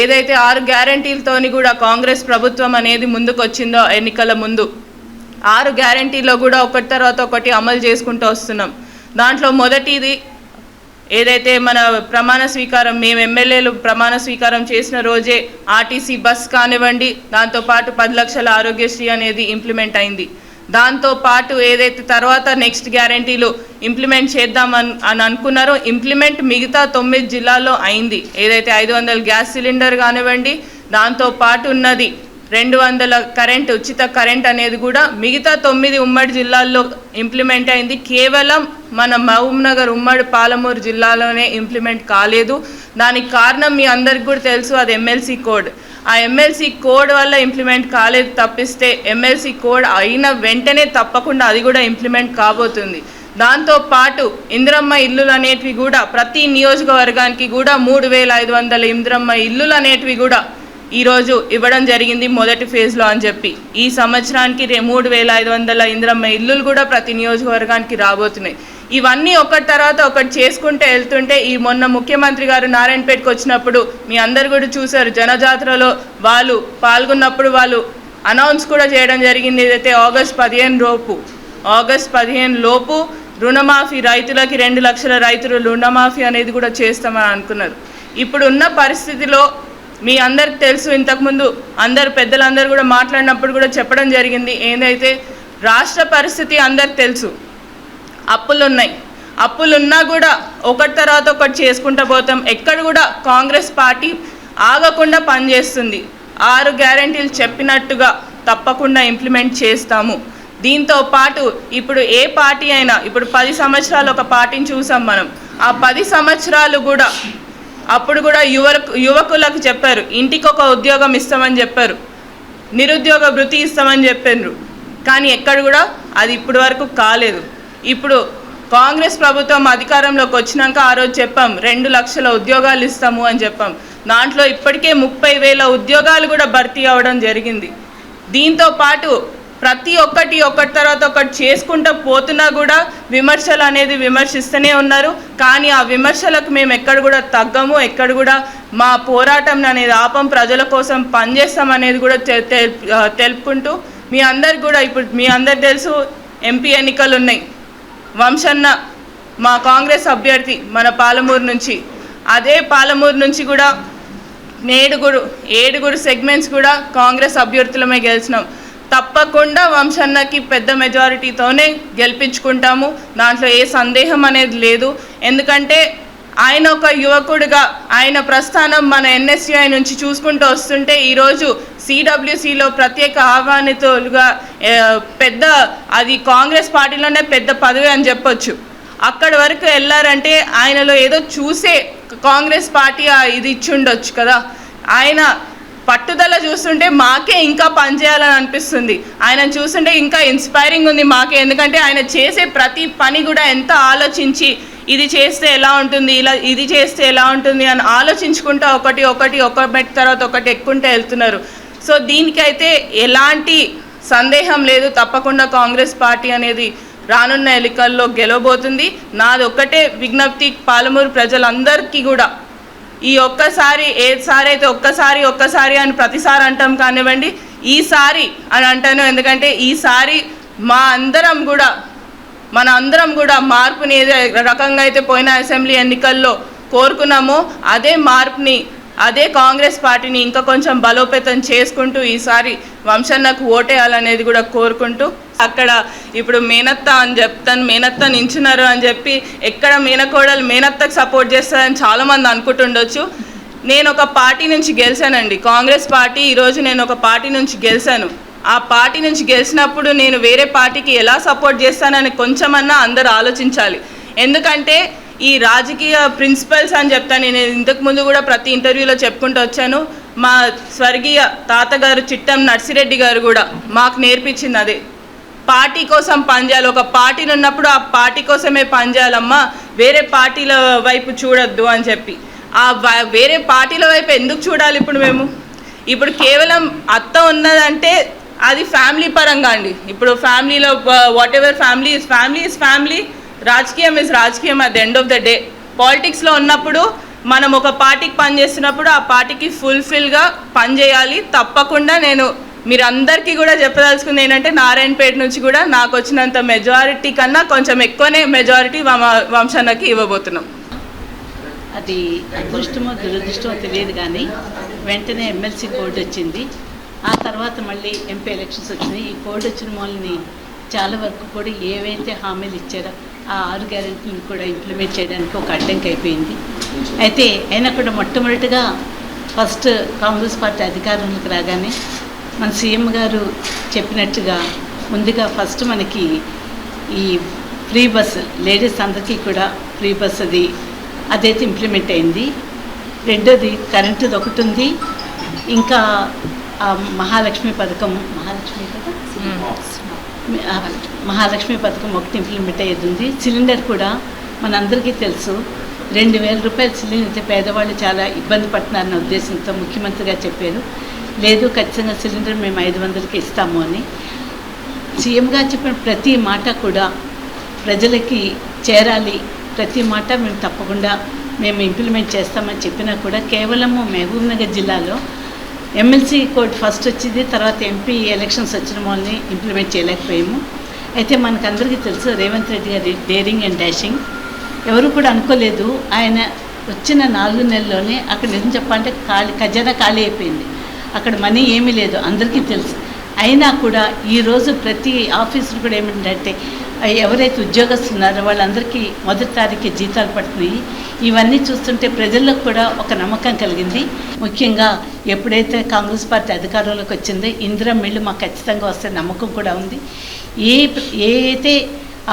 ఏదైతే ఆరు గ్యారంటీలతోని కూడా కాంగ్రెస్ ప్రభుత్వం అనేది ముందుకు వచ్చిందో ఎన్నికల ముందు ఆరు గ్యారంటీలో కూడా ఒకటి తర్వాత ఒకటి అమలు చేసుకుంటూ వస్తున్నాం. దాంట్లో మొదటిది ఏదైతే మన ప్రమాణ స్వీకారం మేము ఎమ్మెల్యేలు ప్రమాణ స్వీకారం చేసిన రోజే ఆర్టీసీ బస్ కానివ్వండి దాంతోపాటు పది లక్షల ఆరోగ్యశ్రీ అనేది ఇంప్లిమెంట్ అయింది. దాంతో పాటు ఏదైతే తర్వాత నెక్స్ట్ గ్యారంటీలు ఇంప్లిమెంట్ చేద్దాం అని అనుకున్నారో ఇంప్లిమెంట్ మిగతా తొమ్మిది జిల్లాల్లో అయింది. ఏదైతే ఐదు వందల గ్యాస్ సిలిండర్ కానివ్వండి దాంతోపాటు ఉన్నది రెండు వందల కరెంట్ ఉచిత కరెంట్ అనేది కూడా మిగతా తొమ్మిది ఉమ్మడి జిల్లాల్లో ఇంప్లిమెంట్ అయింది. కేవలం మన మహబూబ్నగర్ ఉమ్మడి పాలమూరు జిల్లాలోనే ఇంప్లిమెంట్ కాలేదు. దానికి కారణం మీ అందరికి కూడా తెలుసు అది ఎమ్మెల్సీ కోడ్. ఆ ఎమ్మెల్సీ కోడ్ వల్ల ఇంప్లిమెంట్ కాలేదు తప్పిస్తే ఎమ్మెల్సీ కోడ్ అయిన వెంటనే తప్పకుండా అది కూడా ఇంప్లిమెంట్ కాబోతుంది. దాంతో పాటు ఇందిరమ్మ ఇల్లులు అనేటివి కూడా ప్రతి నియోజకవర్గానికి కూడా మూడు వేల ఐదు వందల ఇందిరమ్మ ఇల్లులు అనేటివి కూడా ఈరోజు ఇవ్వడం జరిగింది మొదటి ఫేజ్లో అని చెప్పి. ఈ సంవత్సరానికి రే మూడు వేల ఐదు వందల ఇందిరమ్మ ఇల్లులు కూడా ప్రతి నియోజకవర్గానికి రాబోతున్నాయి. ఇవన్నీ ఒకటి తర్వాత ఒకటి చేసుకుంటే వెళ్తుంటే ఈ మొన్న ముఖ్యమంత్రి గారు నారాయణపేటకు వచ్చినప్పుడు మీ అందరు కూడా చూశారు. జనజాతరలో వాళ్ళు పాల్గొన్నప్పుడు వాళ్ళు అనౌన్స్ కూడా చేయడం జరిగింది. ఏదైతే ఆగస్ట్ పదిహేను లోపు ఆగస్ట్ పదిహేను లోపు రుణమాఫీ రైతులకి రెండు లక్షల రైతులు రుణమాఫీ అనేది కూడా చేస్తామని అనుకున్నారు. ఇప్పుడు ఉన్న పరిస్థితిలో మీ అందరికి తెలుసు ఇంతకుముందు అందరు పెద్దలందరూ కూడా మాట్లాడినప్పుడు కూడా చెప్పడం జరిగింది. ఏందైతే రాష్ట్ర పరిస్థితి అందరికి తెలుసు. అప్పులున్నాయి. అప్పులున్నా కూడా ఒకటి తర్వాత ఒకటి చేసుకుంటూ పోతాం. ఎక్కడ కూడా కాంగ్రెస్ పార్టీ ఆగకుండా పనిచేస్తుంది. ఆరు గ్యారంటీలు చెప్పినట్టుగా తప్పకుండా ఇంప్లిమెంట్ చేస్తాము. దీంతో పాటు ఇప్పుడు ఏ పార్టీ అయినా ఇప్పుడు పది సంవత్సరాలు ఒక పార్టీని చూసాం మనం. ఆ పది సంవత్సరాలు కూడా అప్పుడు కూడా యువకు యువకులకు చెప్పారు ఇంటికి ఒక ఉద్యోగం ఇస్తామని చెప్పారు. నిరుద్యోగ వృత్తి ఇస్తామని చెప్పారు. కానీ ఎక్కడ కూడా అది ఇప్పటి వరకు కాలేదు. ఇప్పుడు కాంగ్రెస్ ప్రభుత్వం అధికారంలోకి వచ్చినాక ఆ రోజు చెప్పాం రెండు లక్షల ఉద్యోగాలు ఇస్తాము అని చెప్పాం. దాంట్లో ఇప్పటికే ముప్పై వేల ఉద్యోగాలు కూడా భర్తీ అవ్వడం జరిగింది. దీంతో పాటు ప్రతి ఒక్కటి ఒకటి తర్వాత ఒకటి చేసుకుంటూ పోతున్నా కూడా విమర్శలు అనేది విమర్శిస్తూనే ఉన్నారు. కానీ ఆ విమర్శలకు మేము ఎక్కడ కూడా తగ్గము ఎక్కడ కూడా మా పోరాటం అనేది ఆపం ప్రజల కోసం పనిచేస్తాం అనేది కూడా తెలుపుకుంటూ మీ అందరికి కూడా ఇప్పుడు మీ అందరికి తెలుసు ఎంపీ ఎన్నికలు ఉన్నాయి. వంశన్న మా కాంగ్రెస్ అభ్యర్థి మన పాలమూరు నుంచి. అదే పాలమూరు నుంచి కూడా ఏడుగురు ఏడుగురు సెగ్మెంట్స్ కూడా కాంగ్రెస్ అభ్యర్థులమే గెలిచినాం. తప్పకుండా వంశన్నకి పెద్ద మెజారిటీతోనే గెలిపించుకుంటాము. దాంట్లో ఏ సందేహం అనేది లేదు. ఎందుకంటే ఆయన ఒక యువకుడిగా ఆయన ప్రస్థానం మన ఎన్ఎస్యుఐ నుంచి చూసుకుంటూ వస్తుంటే ఈరోజు సిడబ్ల్యూసిలో ప్రత్యేక ఆహ్వానితులుగా పెద్ద అది కాంగ్రెస్ పార్టీలోనే పెద్ద పదవి అని చెప్పొచ్చు. అక్కడి వరకు వెళ్ళారంటే ఆయనలో ఏదో చూసే కాంగ్రెస్ పార్టీ ఇది ఇచ్చి ఉండొచ్చు కదా. ఆయన పట్టుదల చూస్తుంటే మాకే ఇంకా పనిచేయాలని అనిపిస్తుంది. ఆయన చూస్తుంటే ఇంకా ఇన్స్పైరింగ్ ఉంది మాకే ఎందుకంటే ఆయన చేసే ప్రతి పని కూడా ఎంత ఆలోచించి ఇది చేస్తే ఎలా ఉంటుంది ఇలా ఇది చేస్తే ఎలా ఉంటుంది అని ఆలోచించుకుంటా ఒకటి ఒకటి ఒక మెట్ తర్వాత ఒకటి ఎక్కుంటే వెళ్తున్నారు. సో దీనికైతే ఎలాంటి సందేహం లేదు. తప్పకుండా కాంగ్రెస్ పార్టీ అనేది రానున్న ఎన్నికల్లో గెలవబోతుంది. నాది ఒక్కటే విజ్ఞప్తి పాలమూరు ప్రజలందరికీ కూడా. ఈ ఒక్కసారి ఏసారి అయితే ఒక్కసారి ఒక్కసారి అని ప్రతిసారి అంటాం కానివ్వండి ఈసారి అని అంటాను. ఎందుకంటే ఈసారి మా అందరం కూడా మన అందరం కూడా మార్పుని ఏదే రకంగా అయితే పోయిన అసెంబ్లీ ఎన్నికల్లో కోరుకున్నామో అదే మార్పుని అదే కాంగ్రెస్ పార్టీని ఇంకా కొంచెం బలోపేతం చేసుకుంటూ ఈసారి వంశన్నకు ఓటేయాలనేది కూడా కోరుకుంటూ అక్కడ ఇప్పుడు మేనత్త అని చెప్తాను మేనత్త నించున్నారు అని చెప్పి ఎక్కడ మేనకోడలు మేనత్తకు సపోర్ట్ చేస్తారని చాలామంది అనుకుంటుండొచ్చు. నేను ఒక పార్టీ నుంచి గెలిచానండి. కాంగ్రెస్ పార్టీ ఈరోజు నేను ఒక పార్టీ నుంచి గెలిచాను. ఆ పార్టీ నుంచి గెలిచినప్పుడు నేను వేరే పార్టీకి ఎలా సపోర్ట్ చేస్తానని కొంచెమన్నా అందరు ఆలోచించాలి. ఎందుకంటే ఈ రాజకీయ ప్రిన్సిపల్స్ అని చెప్తాను. నేను ఇంతకు ముందు కూడా ప్రతి ఇంటర్వ్యూలో చెప్పుకుంటూ వచ్చాను. మా స్వర్గీయ తాతగారు చిట్టం నర్సిరెడ్డి గారు కూడా మాకు నేర్పించింది అదే. పార్టీ కోసం పనిచేయాలి. ఒక పార్టీలు ఉన్నప్పుడు ఆ పార్టీ కోసమే పనిచేయాలమ్మా. వేరే పార్టీల వైపు చూడొద్దు అని చెప్పి. ఆ వేరే పార్టీల వైపు ఎందుకు చూడాలి ఇప్పుడు మేము? ఇప్పుడు కేవలం అత్త ఉన్నదంటే అది ఫ్యామిలీ పరంగా అండి. ఇప్పుడు ఫ్యామిలీలో whatever family is family is family రాజకీయం ఇస్ రాజకీయం at the end of the day పాలిటిక్స్లో ఉన్నప్పుడు మనం ఒక పార్టీకి పనిచేస్తున్నప్పుడు ఆ పార్టీకి ఫుల్ఫిల్గా పనిచేయాలి తప్పకుండా నేను మీరందరికీ కూడా చెప్పదలుచుకుంది ఏంటంటే నారాయణపేట నుంచి కూడా నాకు వచ్చినంత మెజారిటీ కన్నా కొంచెం ఎక్కువనే మెజారిటీ వంశానికి ఇవ్వబోతున్నాం. అది అదృష్టమో దురదృష్టమో తెలియదు కానీ వెంటనే ఎమ్మెల్సీ కోడ్ వచ్చింది. ఆ తర్వాత మళ్ళీ ఎంపీ ఎలక్షన్స్ వచ్చినాయి. ఈ కోడ్ వచ్చిన మూలని చాలా వరకు కూడా ఏవైతే హామీలు ఇచ్చారో ఆ ఆరు గ్యారెంటీలను కూడా ఇంప్లిమెంట్ చేయడానికి ఒక అడ్డంకి అయిపోయింది. అయితే అయినా కూడా మొట్టమొదటిగా ఫస్ట్ కాంగ్రెస్ పార్టీ అధికారంలోకి రాగానే మన సీఎం గారు చెప్పినట్టుగా ముందుగా ఫస్ట్ మనకి ఈ ఫ్రీ బస్ లేడీస్ అందరికీ కూడా ఫ్రీ బస్ అది అదైతే ఇంప్లిమెంట్ అయింది. రెండోది కరెంటుది ఒకటి ఉంది. ఇంకా ఆ మహాలక్ష్మి పథకం మహాలక్ష్మి మహాలక్ష్మి పథకం ఒకటి ఇంప్లిమెంట్ అయ్యింది సిలిండర్ కూడా మనందరికీ తెలుసు. రెండు వేల రూపాయల సిలిండర్ అయితే పేదవాళ్ళు చాలా ఇబ్బంది పడుతున్నారన్న ఉద్దేశంతో ముఖ్యమంత్రి గారు చెప్పారు. లేదు ఖచ్చితంగా సిలిండర్ మేము ఐదు వందలకి ఇస్తాము అని. సీఎం గారు చెప్పిన ప్రతి మాట కూడా ప్రజలకి చేరాలి. ప్రతి మాట మేము తప్పకుండా మేము ఇంప్లిమెంట్ చేస్తామని చెప్పినా కూడా కేవలము మహబూబ్నగర్ జిల్లాలో ఎమ్మెల్సీ కోర్ట్ ఫస్ట్ వచ్చింది తర్వాత ఎంపీ ఎలక్షన్స్ వచ్చిన వాళ్ళని ఇంప్లిమెంట్ చేయలేకపోయాము. అయితే మనకందరికీ తెలుసు రేవంత్ రెడ్డి గారి డేరింగ్ అండ్ డాషింగ్ ఎవరు కూడా అనుకోలేదు ఆయన వచ్చిన నాలుగు నెలల్లోనే అక్కడ నిజం చెప్పాలంటే ఖాళీ ఖజానా ఖాళీ అయిపోయింది. అక్కడ మనీ ఏమీ లేదు అందరికీ తెలుసు. అయినా కూడా ఈరోజు ప్రతి ఆఫీసులు కూడా ఏమిటంటే ఎవరైతే ఉద్యోగస్తులు ఉన్నారో వాళ్ళందరికీ మొదటి తారీఖు జీతాలు పడుతున్నాయి ఇవన్నీ చూస్తుంటే ప్రజల్లో కూడా ఒక నమ్మకం కలిగింది. ముఖ్యంగా ఎప్పుడైతే కాంగ్రెస్ పార్టీ అధికారంలోకి వచ్చిందో ఇందిరా మిల్లు మాకు ఖచ్చితంగా వస్తే నమ్మకం కూడా ఉంది. ఏ ఏ అయితే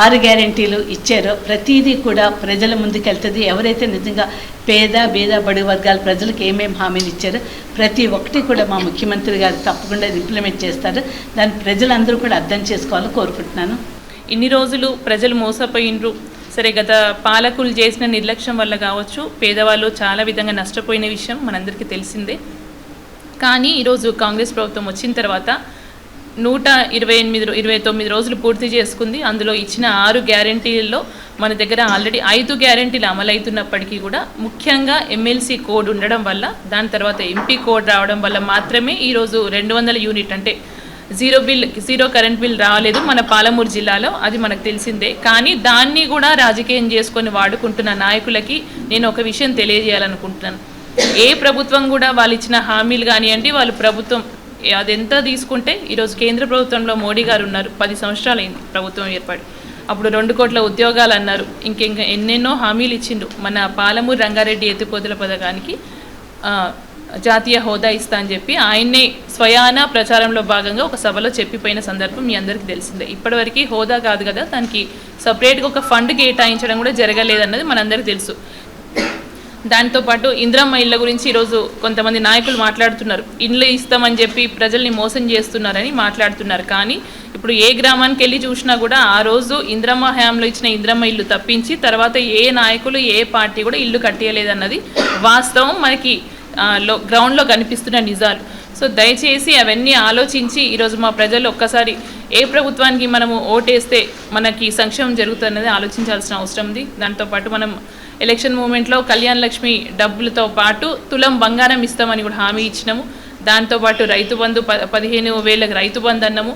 ఆరు గ్యారెంటీలు ఇచ్చారో ప్రతిదీ కూడా ప్రజల ముందుకు వెళ్తుంది. ఎవరైతే నిజంగా పేద బేద బడి వర్గాల ప్రజలకు ఏమేమి హామీలు ఇచ్చారో ప్రతి ఒక్కటి కూడా మా ముఖ్యమంత్రి గారు తప్పకుండా ఇంప్లిమెంట్ చేస్తారు. దాన్ని ప్రజలందరూ కూడా అర్థం చేసుకోవాలని కోరుకుంటున్నాను. ఇన్ని రోజులు ప్రజలు మోసపోయినరు సరే గత పాలకులు చేసిన నిర్లక్ష్యం వల్ల కావచ్చు పేదవాళ్ళు చాలా విధంగా నష్టపోయిన విషయం మనందరికీ తెలిసిందే. కానీ ఈరోజు కాంగ్రెస్ ప్రభుత్వం వచ్చిన తర్వాత నూట ఇరవై ఎనిమిది ఇరవై తొమ్మిది రోజులు పూర్తి చేసుకుంది. అందులో ఇచ్చిన ఆరు గ్యారంటీల్లో మన దగ్గర ఆల్రెడీ ఐదు గ్యారంటీలు అమలవుతున్నప్పటికీ కూడా ముఖ్యంగా ఎమ్మెల్సీ కోడ్ ఉండడం వల్ల దాని తర్వాత ఎంపీ కోడ్ రావడం వల్ల మాత్రమే ఈరోజు రెండు వందల యూనిట్ అంటే zero bill zero current bill రాలేదు మన పాలమూరు జిల్లాలో అది మనకు తెలిసిందే. కానీ దాన్ని కూడా రాజకీయం చేసుకొని వాడుకుంటున్న నాయకులకి నేను ఒక విషయం తెలియజేయాలనుకుంటున్నాను. ఏ ప్రభుత్వం కూడా వాళ్ళు ఇచ్చిన హామీలు కానివ్వండి వాళ్ళు ప్రభుత్వం అదెంత తీసుకుంటే ఈరోజు కేంద్ర ప్రభుత్వంలో మోడీ గారు ఉన్నారు పది సంవత్సరాలు అయింది ప్రభుత్వం ఏర్పాటు అప్పుడు రెండు కోట్ల ఉద్యోగాలు అన్నారు ఇంకెంక ఎన్నెన్నో హామీలు ఇచ్చిండు మన పాలమూరు రంగారెడ్డి ఎత్తిపోతల పథకానికి జాతీయ హోదా ఇస్తా అని చెప్పి ఆయన్నే స్వయాన ప్రచారంలో భాగంగా ఒక సభలో చెప్పిపోయిన సందర్భం మీ అందరికీ తెలిసిందే. ఇప్పటివరకు హోదా కాదు కదా దానికి సపరేట్గా ఒక ఫండ్ కేటాయించడం కూడా జరగలేదన్నది మనందరికీ తెలుసు. దాంతోపాటు ఇంద్రమ్మ ఇళ్ళ గురించి ఈరోజు కొంతమంది నాయకులు మాట్లాడుతున్నారు. ఇండ్లు ఇస్తామని చెప్పి ప్రజల్ని మోసం చేస్తున్నారని మాట్లాడుతున్నారు. కానీ ఇప్పుడు ఏ గ్రామానికి వెళ్ళి చూసినా కూడా ఆ రోజు ఇంద్రమ్మ హయాంలో ఇచ్చిన ఇంద్రమ్మ ఇల్లు తప్పించి తర్వాత ఏ నాయకులు ఏ పార్టీ కూడా ఇల్లు కట్టేయలేదన్నది వాస్తవం. మనకి లో గ్రౌండ్లో కనిపిస్తున్న నిజాలు. సో దయచేసి అవన్నీ ఆలోచించి ఈరోజు మా ప్రజలు ఒక్కసారి ఏ ప్రభుత్వానికి మనము ఓటేస్తే మనకి సంక్షేమం జరుగుతున్నది ఆలోచించాల్సిన అవసరం ఉంది. దాంతోపాటు మనం ఎలక్షన్ మూమెంట్లో కళ్యాణ్ లక్ష్మి డబ్బులతో పాటు తులం బంగారం ఇస్తామని కూడా హామీ ఇచ్చినాము. దాంతోపాటు రైతు బంధు ప పదిహేను వేలకు రైతు బంధు అన్నాము.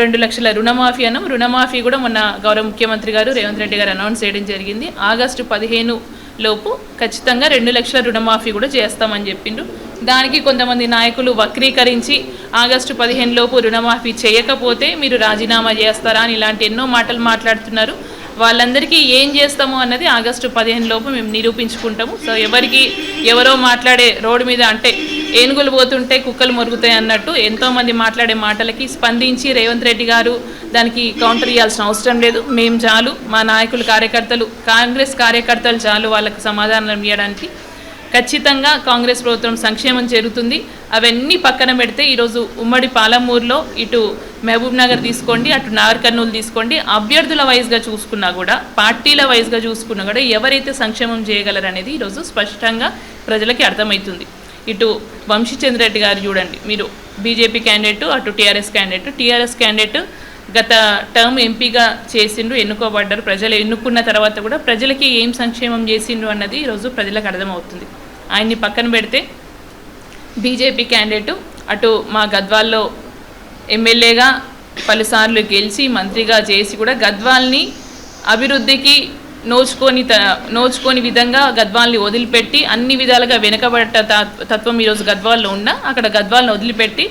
రెండు లక్షల రుణమాఫీ అన్నాము. రుణమాఫీ కూడా మొన్న గౌరవ ముఖ్యమంత్రి గారు రేవంత్ రెడ్డి గారు అనౌన్స్ చేయడం జరిగింది. ఆగస్టు పదిహేను లోపు ఖచ్చితంగా రెండు లక్షల రుణమాఫీ కూడా చేస్తామని చెప్పిండు. దానికి కొంతమంది నాయకులు వక్రీకరించి ఆగస్టు పదిహేను లోపు రుణమాఫీ చేయకపోతే మీరు రాజీనామా చేస్తారా అని ఇలాంటి ఎన్నో మాటలు మాట్లాడుతున్నారు. వాళ్ళందరికీ ఏం చేస్తాము అన్నది ఆగస్టు పదిహేను లోపు మేము నిరూపించుకుంటాము. సో ఎవరికి ఎవరో మాట్లాడే రోడ్డు మీద అంటే ఏనుగులు పోతుంటే కుక్కలు మొరుగుతాయి అన్నట్టు ఎంతోమంది మాట్లాడే మాటలకి స్పందించి రేవంత్ రెడ్డి గారు దానికి కౌంటర్ ఇవ్వాల్సిన అవసరం లేదు. మేము చాలు మా నాయకులు కార్యకర్తలు కాంగ్రెస్ కార్యకర్తలు చాలు వాళ్ళకు సమాధానం ఇవ్వడానికి. ఖచ్చితంగా కాంగ్రెస్ ప్రభుత్వం సంక్షేమం జరుగుతుంది అవన్నీ పక్కన పెడితే ఈరోజు ఉమ్మడి పాలమూరులో ఇటు మహబూబ్ నగర్ తీసుకోండి అటు నాగర్ కర్నూలు తీసుకోండి అభ్యర్థుల వైజ్గా చూసుకున్నా కూడా పార్టీల వైజ్గా చూసుకున్నా కూడా ఎవరైతే సంక్షేమం చేయగలరనేది ఈరోజు స్పష్టంగా ప్రజలకి అర్థమవుతుంది. ఇటు వంశీచంద్ర రెడ్డి గారు చూడండి. మీరు బీజేపీ క్యాండిడేట్ అటు టీఆర్ఎస్ క్యాండిడేట్. టీఆర్ఎస్ క్యాండిడేట్ గత టర్మ్ ఎంపీగా చేసిండ్రు ఎన్నుకోబడ్డారు. ప్రజలు ఎన్నుకున్న తర్వాత కూడా ప్రజలకి ఏం సంక్షేమం చేసిండ్రు అన్నది ఈరోజు ప్రజలకు అర్థమవుతుంది. ఆయన్ని పక్కన పెడితే బీజేపీ క్యాండిడేట్ అటు మా గద్వాల్లో ఎమ్మెల్యేగా పలుసార్లు గెలిచి మంత్రిగా చేసి కూడా గద్వాల్ని అభివృద్ధికి నోచుకొని త నోచుకొని విధంగా గద్వాల్ని వదిలిపెట్టి అన్ని విధాలుగా వెనుకబడ్డ తత్వం ఈరోజు గద్వాల్లో ఉన్న అక్కడ గద్వాల్ని వదిలిపెట్టి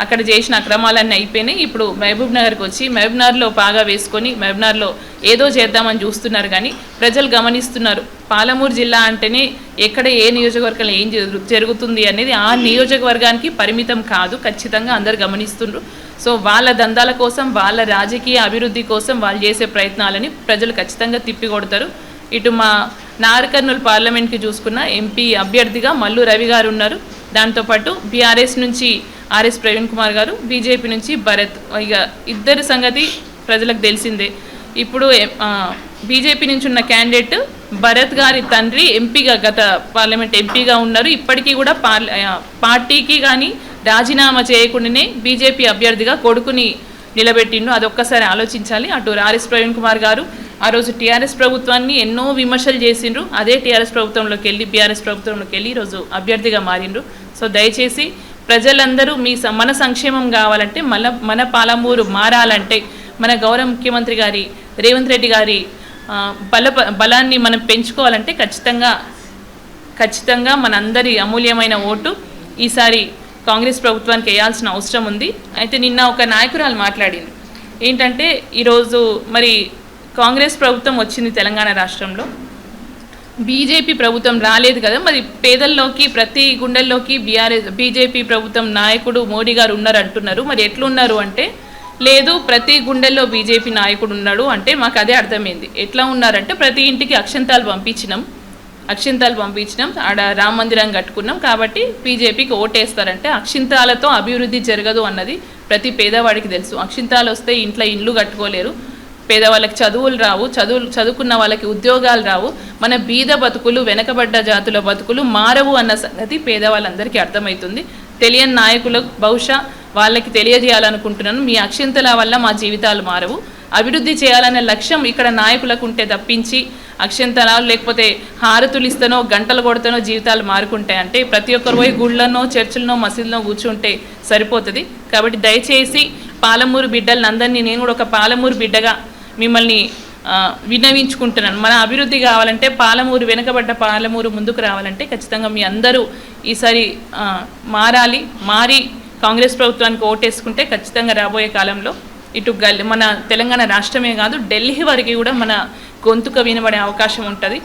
అక్కడ చేసిన అక్రమాలన్నీ అయిపోయినాయి. ఇప్పుడు మహబూబ్ నగర్కి వచ్చి మహబూబ్ నగర్లో పాగా వేసుకొని మహబూబ్ నగర్లో ఏదో చేద్దామని చూస్తున్నారు కానీ ప్రజలు గమనిస్తున్నారు. పాలమూరు జిల్లా అంటేనే ఎక్కడ ఏ నియోజకవర్గంలో ఏం జరుగు- జరుగుతుంది అనేది ఆ నియోజకవర్గానికి పరిమితం కాదు ఖచ్చితంగా అందరు గమనిస్తుండ్రు. సో వాళ్ళ దందాల కోసం వాళ్ళ రాజకీయ అభివృద్ధి కోసం వాళ్ళు చేసే ప్రయత్నాలని ప్రజలు ఖచ్చితంగా తిప్పికొడతారు. ఇటు మా నారకర్నూలు పార్లమెంట్కి చూసుకున్న ఎంపీ అభ్యర్థిగా మల్లు రవి గారు ఉన్నారు. దాంతోపాటు బీఆర్ఎస్ నుంచి ఆర్ఎస్ ప్రవీణ్ కుమార్ గారు బీజేపీ నుంచి భరత్. ఇక ఇద్దరి సంగతి ప్రజలకు తెలిసిందే. ఇప్పుడు బీజేపీ నుంచి ఉన్న క్యాండిడేట్ భరత్ గారి తండ్రి ఎంపీగా గత పార్లమెంట్ ఎంపీగా ఉన్నారు. ఇప్పటికీ కూడా పార్ల పార్టీకి కానీ రాజీనామా చేయకుండానే బీజేపీ అభ్యర్థిగా కొడుకుని నిలబెట్టిండు. అదొక్కసారి ఆలోచించాలి. అటు ఆర్ఎస్ ప్రవీణ్ కుమార్ గారు ఆ రోజు టీఆర్ఎస్ ప్రభుత్వాన్ని ఎన్నో విమర్శలు చేసిండ్రు. అదే టీఆర్ఎస్ ప్రభుత్వంలోకి వెళ్ళి బీఆర్ఎస్ ప్రభుత్వంలోకి వెళ్ళి ఈరోజు అభ్యర్థిగా మారిండ్రు. సో దయచేసి ప్రజలందరూ మీ మన సంక్షేమం కావాలంటే మన మన పాలమూరు మారాలంటే మన గౌరవ ముఖ్యమంత్రి గారి రేవంత్ రెడ్డి గారి బల బలాన్ని మనం పెంచుకోవాలంటే ఖచ్చితంగా ఖచ్చితంగా మనందరి అమూల్యమైన ఓటు ఈసారి కాంగ్రెస్ ప్రభుత్వానికి వేయాల్సిన అవసరం ఉంది. అయితే నిన్న ఒక నాయకురాలు మాట్లాడింది. ఏంటంటే ఈరోజు మరి కాంగ్రెస్ ప్రభుత్వం వచ్చింది తెలంగాణ రాష్ట్రంలో. బీజేపీ ప్రభుత్వం రాలేదు కదా? మరి పేదల్లోకి ప్రతి గుండెల్లోకి బీఆర్ఎస్ బీజేపీ ప్రభుత్వం నాయకుడు మోడీ గారు ఉన్నారు అంటున్నారు మరి ఎట్లున్నారు అంటే లేదు ప్రతి గుండెల్లో బీజేపీ నాయకుడు ఉన్నాడు అంటే మాకు అదే అర్థమైంది. ఎట్లా ఉన్నారంటే ప్రతి ఇంటికి అక్షంతాలు పంపించినాం. అక్షింతాలు పంపించినాం. ఆడ రామ మందిరం కట్టుకున్నాం. కాబట్టి బీజేపీకి ఓటేస్తారంటే అక్షింతాలతో అభివృద్ధి జరగదు అన్నది ప్రతి పేదవాడికి తెలుసు. అక్షింతాలు వస్తే ఇంట్లో ఇండ్లు కట్టుకోలేరు. పేదవాళ్ళకి చదువులు రావు చదువులు చదువుకున్న వాళ్ళకి ఉద్యోగాలు రావు. మన బీద బతుకులు వెనకబడ్డ జాతుల బతుకులు మారవు అన్న సంగతి పేదవాళ్ళందరికీ అర్థమవుతుంది. తెలియని నాయకులకు బహుశా వాళ్ళకి తెలియజేయాలనుకుంటున్నాను. మీ అక్షింతల వల్ల మా జీవితాలు మారవు. అభివృద్ధి చేయాలనే లక్ష్యం ఇక్కడ నాయకులకు ఉంటే తప్పించి అక్షంతలాలు లేకపోతే హారతులు ఇస్తానో గంటలు కొడతానో జీవితాలు మారుకుంటాయి. అంటే ప్రతి ఒక్కరు పోయి గుళ్ళనో చర్చిలనో మసీదులో కూర్చుంటే సరిపోతుంది. కాబట్టి దయచేసి పాలమూరు బిడ్డలందరినీ నేను కూడా ఒక పాలమూరు బిడ్డగా మిమ్మల్ని విన్నవించుకుంటున్నాను మన అభివృద్ధి కావాలంటే పాలమూరు వెనుకబడ్డ పాలమూరు ముందుకు రావాలంటే ఖచ్చితంగా మీ అందరూ ఈసారి మారాలి. మారి కాంగ్రెస్ ప్రభుత్వానికి ఓటేసుకుంటే ఖచ్చితంగా రాబోయే కాలంలో ఇటు మన తెలంగాణ రాష్ట్రమే కాదు ఢిల్లీ వరకు కూడా మన గొంతుక వినబడే అవకాశం ఉంటుంది.